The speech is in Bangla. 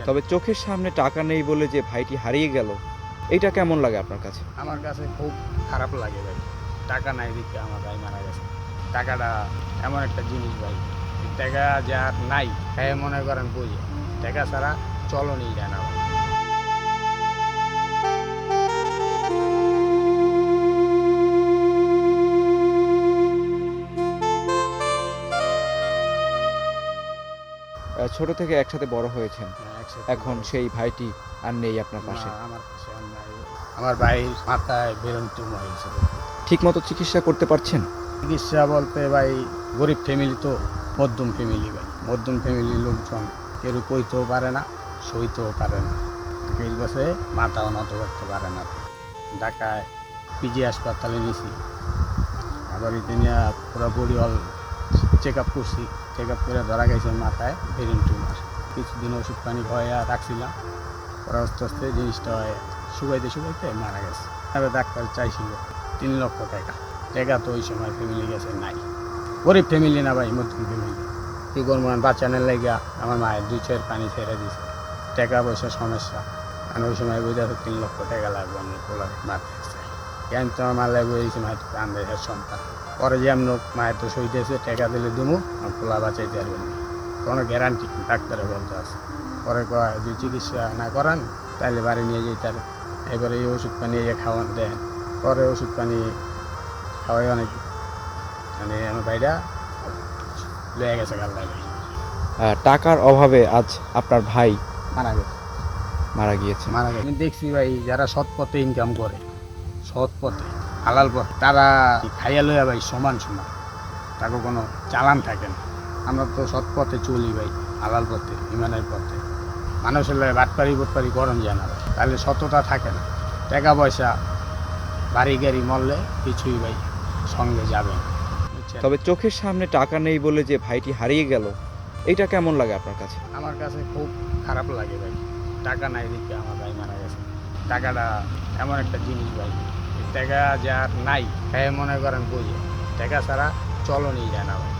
বুঝছেন? তবে চোখের সামনে টাকা নেই বলে যে ভাইটি হারিয়ে গেল এটা কেমন লাগে আপনার কাছে? আমার কাছে খুব খারাপ লাগে ভাই। টাকা নাই দিকে আমার ভাই মারা গেছে। টাকাটা এমন একটা জিনিস ভাই টাকা যার নাই হ্যাঁ মনে করেন বুঝে টাকা ছাড়া চলনই যায় না ভাই। ছোট থেকে একসাথে বড় হয়েছেন। হ্যাঁ, এখন সেই ভাইটি আর নেই আপনার পাশে। আমার ভাই মাথায় বেরোন টিউমার হয়েছে। ঠিক মতো চিকিৎসা করতে পারছেন? চিকিৎসা বলতে ভাই গরিব ফ্যামিলি তো মধ্যম ফ্যামিলি ভাই। মধ্যম ফ্যামিলির লোকজন কেউ কইতেও পারে না সইতেও পারে না। এই বছরে মাথাও নত করতে পারে না। ঢাকায় পিজি হাসপাতালে নিয়েছি আবার এতে নিয়ে পুরো বডি অল চেক আপ করছি। চেক আপ করে ধরা গেছে মাথায় ব্রেন টিউমার কিছুদিন ওষুধ পানি ভয়ে রাখছিলাম। পরে আস্তে আস্তে জিনিসটা শুকাইতে শুকাইতে মারা গেছে। তবে ডাক্তার চাইছিল তিন লক্ষ টাকা। টাকা তো ওই সময় ফ্যামিলি গেছে নাই। গরিব ফ্যামিলি না ভাই মধ্যম ফ্যামিলি কি করব, আমি বাচ্চানের লেগা আমার মায়ের দুই চার পানি ছেড়ে দিছে। টাকা পয়সার সমস্যা। আর ওই সময় বুঝে তো তিন লক্ষ টাকা লাগবে আমি পোলার মারতে কেন তো আমার লাগবে এই সময় তো সন্তান। পরে যে এমন মায়ের তো সইতেছে টাকা দিলে দিমু আর পোলা বাঁচাইতে পারবেন না। কোনো গ্যারান্টি ডাক্তারে বলতে আছে। পরে কয় যদি চিকিৎসা না করান তাহলে বাড়ি নিয়ে যেতে হবে। এবারে এই ওষুধ পানি এই খাওয়ান দেন। পরে ওষুধ পানি খাওয়াই অনেক। মানে আমার ভাইরা লয়ে গেছে গাল ভাই আহ, টাকার অভাবে আজ আপনার ভাই মারা গেছে। মারা গিয়েছে। মারা গেছে। আমি দেখছি ভাই যারা সৎ পথে ইনকাম করে সৎ পথে হালাল পথ তারা খাইয়া লইয়া ভাই সমান সমান। তাকে কোনো চালান থাকে না। আমরা তো সৎ পথে চলি ভাই হালাল পথে ইমানের পথে। মানুষের লাগে বাটপারি বুটপারি গরম যায় না তাহলে সততা থাকে না। টাকা পয়সা বাড়ি গাড়ি মরলে কিছুই ভাই সঙ্গে যাবে না। তবে চোখের সামনে টাকা নেই বলে যে ভাইটি হারিয়ে গেল এটা কেমন লাগে আপনার কাছে? আমার কাছে খুব খারাপ লাগে ভাই টাকা নাই দিকে আমার ভাই মারা গেছে। টাকাটা এমন একটা জিনিস ভাই টাকা যার নাই হ্যাঁ মনে করেন বুঝে টাকা ছাড়া চলনই যায় না ভাই।